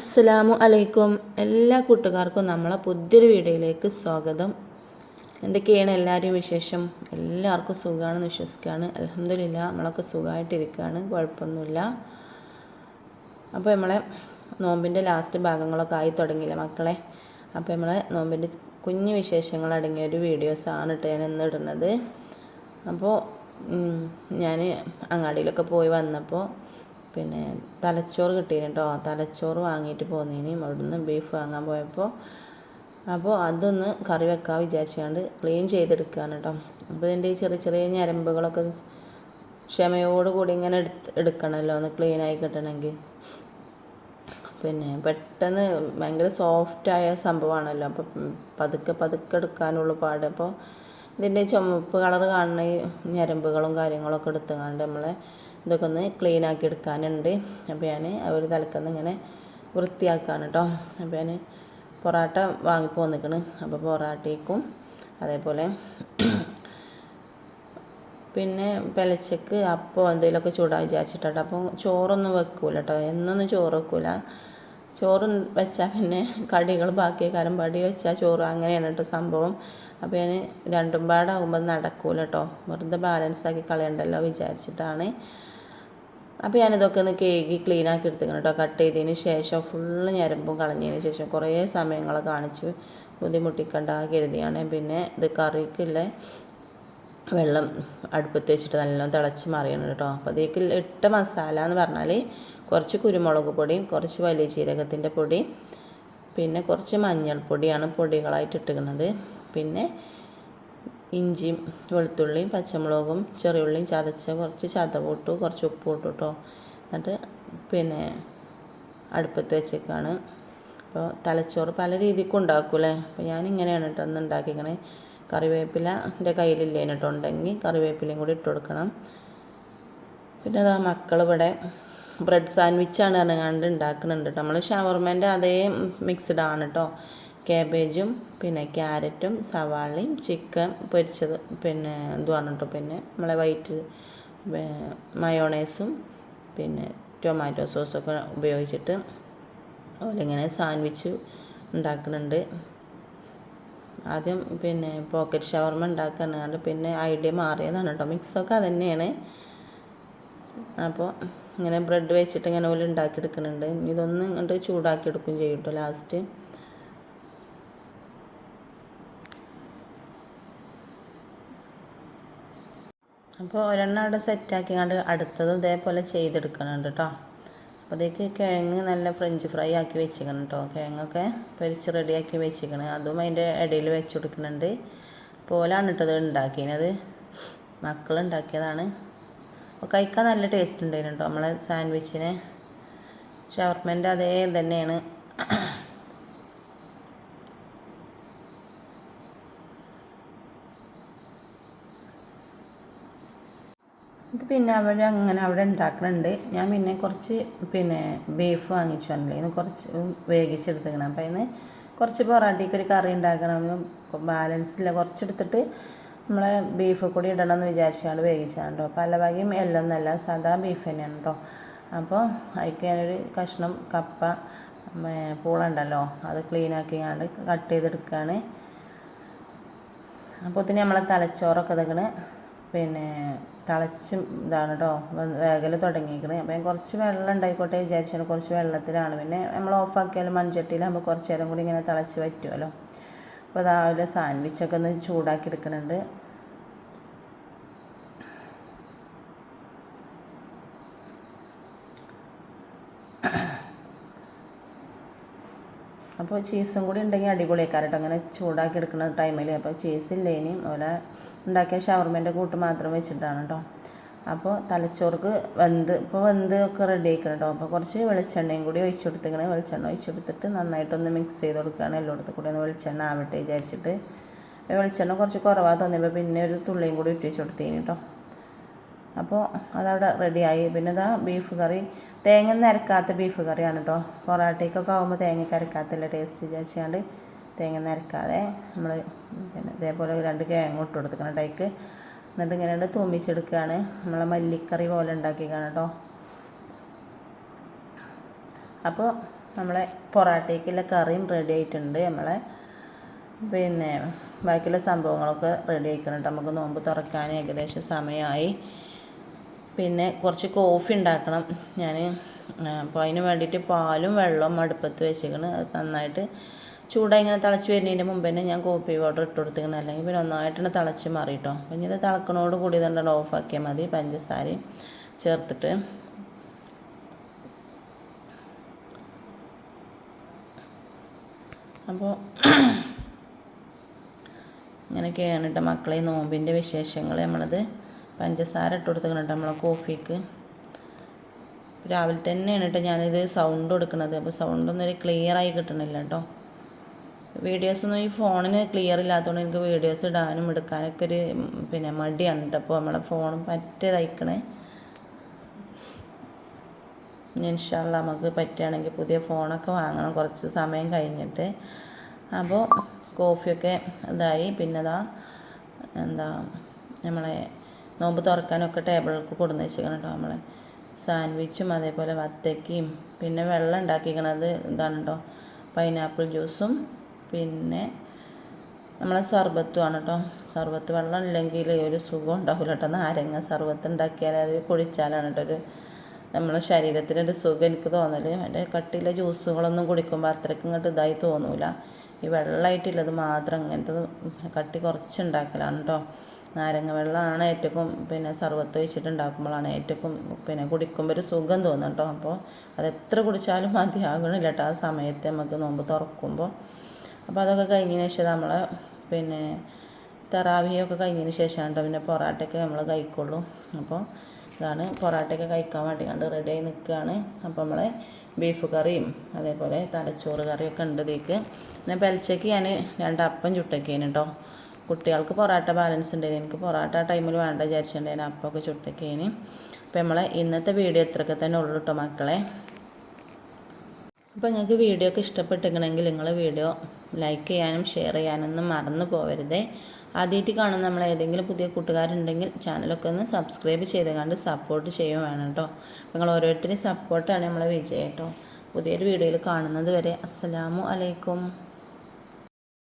അസ്സലാമു അലൈക്കും. എല്ലാ കൂട്ടുകാർക്കും നമ്മളെ പുതിയൊരു വീഡിയോയിലേക്ക് സ്വാഗതം. എന്തൊക്കെയാണ് എല്ലാവരും വിശേഷം? എല്ലാവർക്കും സുഖമാണെന്ന് വിശ്വസിക്കുകയാണ്. അലഹമില്ല നമ്മളൊക്കെ സുഖമായിട്ടിരിക്കുകയാണ്. കുഴപ്പമൊന്നുമില്ല. അപ്പോൾ നമ്മളെ നോമ്പിന്റെ ലാസ്റ്റ് ഭാഗങ്ങളൊക്കെ ആയി തുടങ്ങിയില്ല മക്കളെ? അപ്പോൾ നമ്മളെ നോമ്പിന്റെ കുഞ്ഞു വിശേഷങ്ങൾ അടങ്ങിയ ഒരു വീഡിയോസാണ് കേട്ടോ ഞാൻ ഇന്ന് ഇടുന്നത്. അപ്പോൾ ഞാൻ അങ്ങാടിയിലൊക്കെ പോയി വന്നപ്പോൾ പിന്നെ തലച്ചോറ് കിട്ടിയിന് കേട്ടോ. തലച്ചോറ് വാങ്ങിയിട്ട് പോന്നീനി. അവിടുന്ന് ബീഫ് വാങ്ങാൻ പോയപ്പോൾ അപ്പോൾ അതൊന്ന് കറി വെക്കാൻ വിചാരിച്ചുകൊണ്ട് ക്ലീൻ ചെയ്തെടുക്കുകയാണ് കേട്ടോ. അപ്പോൾ ഇതിന്റെ ഈ ചെറിയ ചെറിയ ഞരമ്പുകളൊക്കെ ക്ഷമയോടുകൂടി ഇങ്ങനെ എടുത്ത് എടുക്കണമല്ലോ ഒന്ന് ക്ലീനായി കിട്ടണമെങ്കിൽ പിന്നെ പെട്ടെന്ന് ഭയങ്കര സോഫ്റ്റായ സംഭവമാണല്ലോ അപ്പോൾ പതുക്കെ പതുക്കെ എടുക്കാനുള്ള പാട്. അപ്പോൾ ഇതിന്റെ ചുമപ്പ് കളർ കാണുന്ന ഞരമ്പുകളും കാര്യങ്ങളൊക്കെ എടുത്തുകൊണ്ട് നമ്മളെ ഇതൊക്കെ ഒന്ന് ക്ലീൻ ആക്കി എടുക്കാനുണ്ട്. അപ്പോൾ ഞാൻ ഒരു തലക്കൊന്ന് ഇങ്ങനെ വൃത്തിയാക്കാണ് കേട്ടോ അപ്പോൾ ഞാൻ പൊറാട്ട വാങ്ങിപ്പോൾ നിൽക്കണ് അപ്പോൾ പൊറാട്ടയ്ക്കും അതേപോലെ പിന്നെ പിലച്ചക്ക് അപ്പോൾ എന്തെങ്കിലുമൊക്കെ ചൂടാ വിചാരിച്ചിട്ടോ അപ്പോൾ ചോറൊന്നും വെക്കൂല കേട്ടോ എന്നൊന്നും ചോറ് വെക്കൂല. ചോറ് വെച്ചാൽ പിന്നെ കടികൾ ബാക്കി കാലം പടി വെച്ചാൽ ചോറ് അങ്ങനെയാണ് കേട്ടോ സംഭവം. അപ്പോൾ ഞാൻ രണ്ടും പാടാകുമ്പോൾ നടക്കൂല കേട്ടോ വെറുതെ ബാലൻസ് ആക്കി കളയണ്ടല്ലോ വിചാരിച്ചിട്ടാണ്. അപ്പോൾ ഞാനിതൊക്കെ ഒന്ന് കേകി ക്ലീൻ ആക്കി എടുത്തിക്കണം കേട്ടോ കട്ട് ചെയ്തതിന് ശേഷം ഫുള്ള് ഞരമ്പും കളഞ്ഞതിന് ശേഷം കുറേ സമയങ്ങൾ കാണിച്ച് ബുദ്ധിമുട്ടിക്കണ്ട കരുതിയാണ്. പിന്നെ ഇത് കറിക്കുള്ള വെള്ളം അടുപ്പത്ത് വെച്ചിട്ട് നല്ലോണം തിളച്ച് മറിയണം കേട്ടോ അപ്പോൾ അതിലേക്ക് ഇട്ട മസാല എന്ന് പറഞ്ഞാൽ കുറച്ച് കുരുമുളക് പൊടിയും കുറച്ച് വലിയ ജീരകത്തിന്റെ പൊടി പിന്നെ കുറച്ച് മഞ്ഞൾപ്പൊടിയാണ് പൊടികളായിട്ട് ഇട്ടിരിക്കുന്നത്. പിന്നെ ഇഞ്ചിയും വെളുത്തുള്ളിയും പച്ചമുളകും ചെറിയുള്ളിയും ചതച്ച കുറച്ച് ചതവിട്ടു കുറച്ച് ഉപ്പ് ഇട്ടു കേട്ടോ എന്നിട്ട് പിന്നെ അടുപ്പത്ത് വെച്ചേക്കാണ്. അപ്പോൾ തലച്ചോറ് പല രീതിക്കും ഉണ്ടാക്കൂലേ അപ്പോൾ ഞാൻ ഇങ്ങനെയാണ് കേട്ടോ ഒന്ന് ഉണ്ടാക്കിക്കണേ. കറിവേപ്പില എന്റെ കയ്യിലില്ലേന് കേട്ടോ ഉണ്ടെങ്കിൽ കറിവേപ്പിലയും കൂടി ഇട്ട് കൊടുക്കണം. പിന്നെ അതാ മക്കളിവിടെ ബ്രെഡ് സാൻഡ്വിച്ചാണ് പറഞ്ഞാണ്ട് ഉണ്ടാക്കുന്നുണ്ട് കേട്ടോ നമ്മൾ ഷവർമേന്റെ അതേ മിക്സ്ഡ് ആണ് കേട്ടോ കാബേജും പിന്നെ ക്യാരറ്റും സവാളയും ചിക്കൻ പൊരിച്ചത് പിന്നെ ഇതുമാണ് കേട്ടോ പിന്നെ നമ്മളെ വൈറ്റ് മയോണൈസും പിന്നെ ടൊമാറ്റോ സോസൊക്കെ ഉപയോഗിച്ചിട്ട് അവരിങ്ങനെ സാൻഡ്വിച്ച് ഉണ്ടാക്കുന്നുണ്ട്. ആദ്യം പിന്നെ പോക്കറ്റ് ഷവർമ ഉണ്ടാക്കാനാണ് പിന്നെ ഐഡിയ മാറിയതാണ് കേട്ടോ. മിക്സൊക്കെ അതുതന്നെയാണ് അപ്പോൾ ഇങ്ങനെ ബ്രെഡ് വെച്ചിട്ട് ഇങ്ങനെ പോലെ ഉണ്ടാക്കിയെടുക്കുന്നുണ്ട്. ഇതൊന്നും ഇങ്ങോട്ട് ചൂടാക്കി എടുക്കും ചെയ്യും കേട്ടോ ലാസ്റ്റ് അപ്പോൾ ഒരെണ്ണം അവിടെ സെറ്റാക്കി കണ്ട് അടുത്തതും ഇതേപോലെ ചെയ്തെടുക്കുന്നുണ്ട് കേട്ടോ അപ്പോൾ അതേക്ക് കിഴങ്ങ് നല്ല ഫ്രഞ്ച് ഫ്രൈ ആക്കി വെച്ചിരിക്കണം കേട്ടോ കിഴങ്ങൊക്കെ പൊരിച്ച് റെഡിയാക്കി വെച്ചിരിക്കണം. അതും അതിന്റെ ഇടയിൽ വെച്ച് കൊടുക്കുന്നുണ്ട് പോലാണ് കേട്ടോ അത് ഉണ്ടാക്കിയത് മക്കൾ ഉണ്ടാക്കിയതാണ് അപ്പോൾ കഴിക്കാൻ നല്ല ടേസ്റ്റ് ഉണ്ടായിരുന്നു കേട്ടോ നമ്മളെ സാൻഡ്വിച്ചിനെ ഷവർമേന്റെ അതേ തന്നെയാണ്. ഇത് പിന്നെ അവർ അങ്ങനെ അവിടെ ഉണ്ടാക്കുന്നുണ്ട് ഞാൻ പിന്നെ കുറച്ച് പിന്നെ ബീഫ് വാങ്ങിച്ചു വന്നില്ലേ. കുറച്ച് വേഗിച്ചെടുത്തേക്കണം അപ്പം അതിന് കുറച്ച് പൊറാട്ടയ്ക്ക് ഒരു കറി ഉണ്ടാക്കണം ബാലൻസ് ഇല്ല. കുറച്ചെടുത്തിട്ട് നമ്മൾ ബീഫ് കൂടി ഇടണം എന്ന് വിചാരിച്ചാണ്ട് വേവിച്ചാണ് കേട്ടോ പല എല്ലാം നല്ല സാധാ ബീഫ് തന്നെയാണ് കേട്ടോ അപ്പോൾ അതിക്ക് ഞാനൊരു കഷ്ണം കപ്പ പൂളുണ്ടല്ലോ. അത് ക്ലീൻ ആക്കിയാണ്ട് കട്ട് ചെയ്തെടുക്കുകയാണ് അപ്പോൾ തന്നെ നമ്മളെ തലച്ചോറൊക്കെ ഇതൊക്കെ പിന്നെ തിളച്ച് ഇതാണ് കേട്ടോ വേഗൽ തുടങ്ങിയിരിക്കുന്നത് അപ്പോൾ ഞാൻ കുറച്ച് വെള്ളം ഉണ്ടായിക്കോട്ടെ വിചാരിച്ചാൽ കുറച്ച് വെള്ളത്തിലാണ്. പിന്നെ നമ്മൾ ഓഫാക്കിയാലും മൺചട്ടിയിലാകുമ്പോൾ കുറച്ച് നേരം കൂടി ഇങ്ങനെ തിളച്ച് പറ്റുമല്ലോ അപ്പോൾ രാവിലെ സാൻഡ്വിച്ചൊക്കെ ഒന്ന് ചൂടാക്കി എടുക്കുന്നുണ്ട്. അപ്പോൾ ചീസും കൂടി ഉണ്ടെങ്കിൽ അടിപൊളിയാക്കാറ് കേട്ടോ അങ്ങനെ ചൂടാക്കി എടുക്കുന്ന ടൈമിൽ അപ്പോൾ ചീസ് ഇല്ലേനും അതുപോലെ ഉണ്ടാക്കിയ ഷവർമേന്റെ കൂട്ട് മാത്രം വെച്ചിട്ടാണ് കേട്ടോ അപ്പോൾ തലച്ചോർക്ക് വെന്ത് ഇപ്പോൾ വെന്ത് ഒക്കെ റെഡി ആക്കണം കേട്ടോ അപ്പോൾ കുറച്ച് വെളിച്ചെണ്ണയും കൂടി ഒഴിച്ചു കൊടുത്തിങ്ങനെ വെളിച്ചെണ്ണ ഒഴിച്ചു കൊടുത്തിട്ട് നന്നായിട്ടൊന്ന് മിക്സ് ചെയ്ത് കൊടുക്കുകയാണ് എല്ലായിടത്തും കൂടി ഒന്ന് വെളിച്ചെണ്ണ ആവട്ടെ വിചാരിച്ചിട്ട്. വെളിച്ചെണ്ണ കുറച്ച് കുറവാ തോന്നിയപ്പോൾ പിന്നെ ഒരു തുള്ളിയും കൂടി ഇട്ട് വെച്ച് കൊടുത്തേന് കേട്ടോ അപ്പോൾ അതവിടെ റെഡിയായി പിന്നെ ഇതാ ബീഫ് കറി. തേങ്ങ നരക്കാത്ത ബീഫ് കറിയാണ് കേട്ടോ പൊറാട്ടയ്ക്കൊക്കെ ആകുമ്പോൾ തേങ്ങയ്ക്ക് അരക്കാത്തല്ലേ ടേസ്റ്റ് വിചാരിച്ചാണ്ട്. തേങ്ങ നരക്കാതെ നമ്മൾ പിന്നെ ഇതേപോലെ രണ്ട് കിഴങ്ങ് ഇട്ട് കൊടുക്കണം ടൈക്ക് എന്നിട്ട് ഇങ്ങനെ തൂമിച്ചെടുക്കുകയാണ്. നമ്മളെ മല്ലിക്കറി പോലെ ഉണ്ടാക്കിക്കാണ് കേട്ടോ. അപ്പോൾ നമ്മളെ പൊറാട്ടയ്ക്കുള്ള കറിയും റെഡി ആയിട്ടുണ്ട്. നമ്മളെ പിന്നെ ബാക്കിയുള്ള സംഭവങ്ങളൊക്കെ റെഡി ആയിക്കണം കേട്ടോ. നമുക്ക് നോമ്പ് തുറക്കാൻ ഏകദേശം സമയമായി. പിന്നെ കുറച്ച് കോഫി ഉണ്ടാക്കണം. ഞാൻ അപ്പോൾ അതിന് വേണ്ടിയിട്ട് പാലും വെള്ളവും അടുപ്പത്ത് വെച്ചേക്കണം. അത് നന്നായിട്ട് ചൂടായി ഇങ്ങനെ തിളച്ച് വരുന്നതിന്റെ മുമ്പ് തന്നെ ഞാൻ കോപ്പി പൗഡർ ഇട്ട് കൊടുത്തിരിക്കണം. അല്ലെങ്കിൽ പിന്നെ ഒന്നായിട്ടാണ് തിളച്ച് മാറിയിട്ടോ അപ്പം ഇനി ഇത് തിളക്കണോട് കൂടി തന്നെ ഓഫാക്കിയാൽ മതി. പഞ്ചസാരയും ചേർത്തിട്ട്. അപ്പോൾ ഇങ്ങനെയൊക്കെയാണ് കേട്ടോ മക്കളെ നോമ്പിന്റെ വിശേഷങ്ങൾ നമ്മളത് പഞ്ചസാര ഇട്ട് കൊടുത്തിട്ടുണ്ട് നമ്മളെ കോഫിക്ക് രാവിലെ തന്നെയാണ് കേട്ടോ ഞാനിത് സൗണ്ട് കൊടുക്കുന്നത് അപ്പോൾ സൗണ്ടൊന്നും ഒരു ക്ലിയർ ആയി കിട്ടണില്ല കേട്ടോ വീഡിയോസൊന്നും ഈ ഫോണിന് ക്ലിയർ ഇല്ലാത്തതുകൊണ്ട് എനിക്ക് വീഡിയോസ് ഇടാനും എടുക്കാനൊക്കെ ഒരു പിന്നെ മടിയാണ് അപ്പോൾ നമ്മളെ ഫോൺ പറ്റേ തയ്ക്കണേ ഇൻഷാല്ല നമുക്ക് പറ്റുകയാണെങ്കിൽ പുതിയ ഫോണൊക്കെ വാങ്ങണം. കുറച്ച് സമയം കഴിഞ്ഞിട്ട്. അപ്പോൾ കോഫിയൊക്കെ ഇതായി. പിന്നെ അതാ എന്താ നമ്മളെ നോമ്പ് തുറക്കാനൊക്കെ ടേബിളിലേക്ക് കൊടുന്ന് വെച്ചിരിക്കണം കേട്ടോ നമ്മളെ. സാൻഡ്വിച്ചും അതേപോലെ വത്തക്കയും പിന്നെ വെള്ളം ഉണ്ടാക്കിക്കണത് ഇതാണ് കേട്ടോ പൈനാപ്പിൾ ജ്യൂസും പിന്നെ നമ്മളെ സർബത്തുമാണ് കേട്ടോ സർബത്ത് വെള്ളം ഇല്ലെങ്കിൽ ഒരു സുഖം ഉണ്ടാവില്ല കേട്ടോ നാരങ്ങ സർബത്ത് ഉണ്ടാക്കിയാൽ അത് കുടിച്ചാലാണ് കേട്ടോ ഒരു നമ്മളെ ശരീരത്തിനൊരു സുഖം എനിക്ക് തോന്നൽ മറ്റേ കട്ടിയിലെ ജ്യൂസുകളൊന്നും കുടിക്കുമ്പോൾ അത്രയ്ക്ക് ഇങ്ങോട്ട് ഇതായി തോന്നൂല. ഈ വെള്ളമായിട്ടുള്ളത് മാത്രം ഇങ്ങനത്തെ കട്ടി കുറച്ചുണ്ടാക്കലാണ് കേട്ടോ നാരങ്ങ വെള്ളമാണ് ഏറ്റവും പിന്നെ സർവത്ത് ഒഴിച്ചിട്ട് ഉണ്ടാക്കുമ്പോഴാണ് ഏറ്റവും പിന്നെ കുടിക്കുമ്പോൾ ഒരു സുഖം തോന്നും കേട്ടോ അപ്പോൾ അത് എത്ര കുടിച്ചാലും മതിയാകണില്ല കേട്ടോ ആ സമയത്ത് നമുക്ക് നോമ്പ് തുറക്കുമ്പോൾ അപ്പോൾ അതൊക്കെ കഴിഞ്ഞതിന് ശേഷം നമ്മൾ പിന്നെ തെറാവിയൊക്കെ കഴിഞ്ഞതിന് ശേഷമാണ് കേട്ടോ പിന്നെ പൊറാട്ടയൊക്കെ നമ്മൾ കഴിക്കുള്ളൂ. അപ്പോൾ ഇതാണ് പൊറാട്ടയൊക്കെ കഴിക്കാൻ വേണ്ടി കണ്ട് റെഡി ആയി നിൽക്കുകയാണ് അപ്പോൾ നമ്മളെ ബീഫ് കറിയും അതേപോലെ തലച്ചോറ് കറിയൊക്കെ ഉണ്ട് ഇതിലേക്ക്. പിന്നെ പെലച്ചയ്ക്ക് ഞാൻ രണ്ട് അപ്പം ചുട്ടൊക്കെയാണ് കേട്ടോ കുട്ടികൾക്ക് പൊറാട്ട ബാലൻസ് ഉണ്ടായിരുന്നു എനിക്ക് പൊറാട്ട ആ ടൈമിൽ വേണ്ട വിചാരിച്ചിട്ടുണ്ടായിരുന്നു അപ്പമൊക്കെ ചുട്ടൊക്കെയാണ് അപ്പോൾ നമ്മളെ ഇന്നത്തെ വീഡിയോ ഇത്രയൊക്കെ തന്നെ ഉള്ളൂ കേട്ടോ മക്കളെ. അപ്പോൾ നിങ്ങൾക്ക് വീഡിയോ ഒക്കെ ഇഷ്ടപ്പെട്ടിരിക്കണമെങ്കിൽ നിങ്ങൾ വീഡിയോ ലൈക്ക് ചെയ്യാനും ഷെയർ ചെയ്യാനൊന്നും മറന്നു പോകരുതേ ആദ്യമായിട്ട് കാണുന്ന നമ്മൾ ഏതെങ്കിലും പുതിയ കൂട്ടുകാരുണ്ടെങ്കിൽ ചാനലൊക്കെ ഒന്ന് സബ്സ്ക്രൈബ് ചെയ്ത് കണ്ട് സപ്പോർട്ട് ചെയ്യുക വേണം കേട്ടോ നിങ്ങൾ ഓരോരുത്തരും സപ്പോർട്ടാണ് നമ്മളെ വിജയം കേട്ടോ പുതിയൊരു വീഡിയോയിൽ കാണുന്നത് വരെ അസ്സലാമു അലൈക്കും.